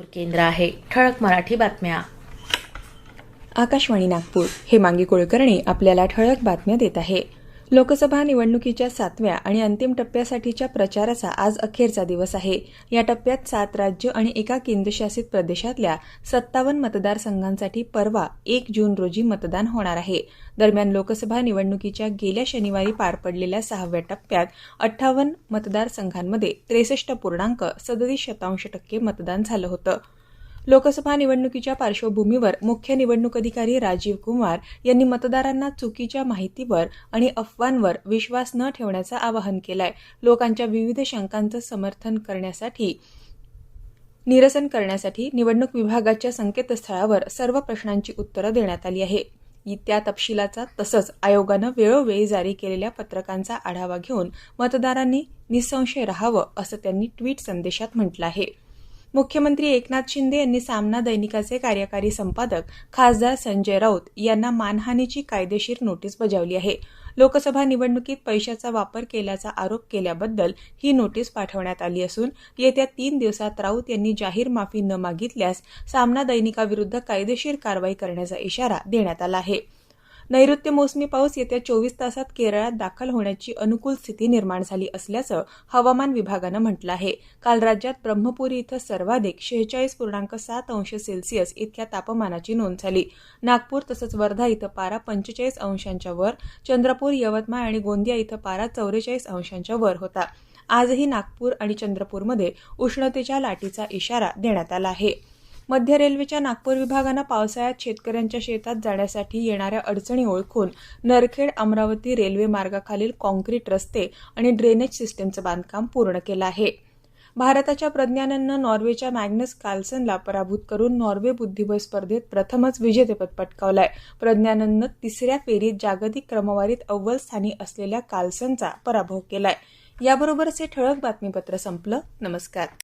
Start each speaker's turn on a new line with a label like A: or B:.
A: केंद्र आहे. ठळक मराठी बातम्या.
B: आकाशवाणी नागपूर हे मांगी कुलकर्णी आपल्याला ठळक बातम्या देत आहे. लोकसभा निवडणुकीच्या सातव्या आणि अंतिम टप्प्यासाठीच्या प्रचाराचा आज अखेरचा दिवस आहे. या टप्प्यात सात राज्य आणि एका केंद्रशासित प्रदेशातल्या सत्तावन्न मतदारसंघांसाठी परवा एक जून रोजी मतदान होणार आहे. दरम्यान लोकसभा निवडणुकीच्या गेल्या शनिवारी पार पडलेल्या सहाव्या टप्प्यात अठ्ठावन्न मतदारसंघांमध्ये त्रेसष्ट पूर्णांक सदतीस शतांश टक्के मतदान झालं होतं. लोकसभा निवडणुकीच्या पार्श्वभूमीवर मुख्य निवडणूक अधिकारी राजीव कुमार यांनी मतदारांना चुकीच्या माहितीवर आणि अफवांवर विश्वास न ठेवण्याचं आवाहन केलंय. लोकांच्या विविध शंकांचं समर्थन करण्यासाठी निरसन करण्यासाठी निवडणूक विभागाच्या संकेतस्थळावर सर्व प्रश्नांची उत्तरं देण्यात आली आहे. त्या तपशिलाचा तसंच आयोगानं वेळोवेळी जारी केलेल्या पत्रकांचा आढावा घेऊन मतदारांनी निसंशय राहावं असं त्यांनी ट्विट संदेशात म्हटलं आहे. मुख्यमंत्री एकनाथ शिंदे यांनी सामना दैनिकाचे कार्यकारी संपादक खासदार संजय राऊत यांना मानहानीची कायदेशीर नोटीस बजावली आहे. लोकसभा निवडणुकीत पैशाचा वापर केल्याचा आरोप केल्याबद्दल ही नोटीस पाठवण्यात आली असून येत्या तीन दिवसात राऊत यांनी जाहीर माफी न मागितल्यास सामना दैनिकाविरुद्ध कायदेशीर कारवाई करण्याचा इशारा देण्यात आला आहे. नैऋत्य मोसमी पाऊस येत्या चोवीस तासात केरळात दाखल होण्याची अनुकूल स्थिती निर्माण झाली असल्याचं हवामान विभागानं म्हटलं आहे. काल राज्यात ब्रह्मपुरी इथं सर्वाधिक शेहेचाळीस पूर्णांक सात अंश सेल्सिअस इतक्या तापमानाची नोंद झाली. नागपूर तसंच वर्धा इथं पारा पंचेचाळीस अंशांच्या वर चंद्रपूर यवतमाळ आणि गोंदिया इथं पारा चौवेचाळीस अंशांच्या वर होता. आजही नागपूर आणि चंद्रपूरमध्ये उष्णतेच्या लाटीचा इशारा देण्यात आला आहे. मध्य रेल्वेच्या नागपूर विभागानं पावसाळ्यात शेतकऱ्यांच्या शेतात जाण्यासाठी येणाऱ्या अडचणी ओळखून नरखेड अमरावती रेल्वे मार्गाखालील कॉन्क्रीट रस्ते आणि ड्रेनेज सिस्टीमचं बांधकाम पूर्ण केलं आहे. भारताच्या प्रज्ञानंदनं नॉर्वेच्या मॅग्नस कार्लसनला पराभूत करून नॉर्वे बुद्धिबळ स्पर्धेत प्रथमच विजेतेपद पटकावलंय. प्रज्ञानंदनं तिसऱ्या फेरीत जागतिक क्रमवारीत अव्वल स्थानी असलेल्या कार्लसनचा पराभव केलाय. याबरोबरच हे ठळक बातमीपत्र संपलं. नमस्कार.